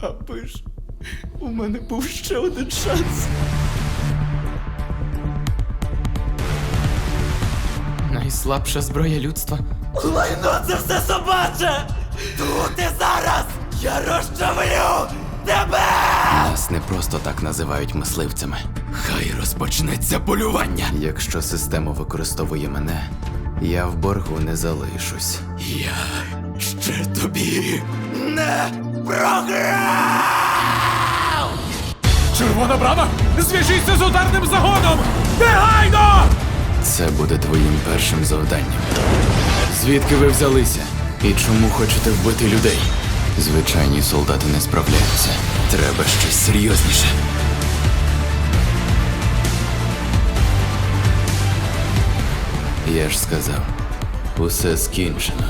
Аби ж у мене був ще один шанс. Найслабша зброя людства. Лайно це все собаче! Тут і зараз я розчавлю тебе! Нас не просто так називають мисливцями. Хай розпочнеться полювання. Якщо система використовує мене, я в боргу не залишусь. Я ще тобі не програв! Червона брама! Зв'яжіться з ударним загоном! Негайно! Це буде твоїм першим завданням. Звідки ви взялися? І чому хочете вбити людей? Звичайні солдати не справляються. Треба щось серйозніше. Я ж сказав, усе скінчено.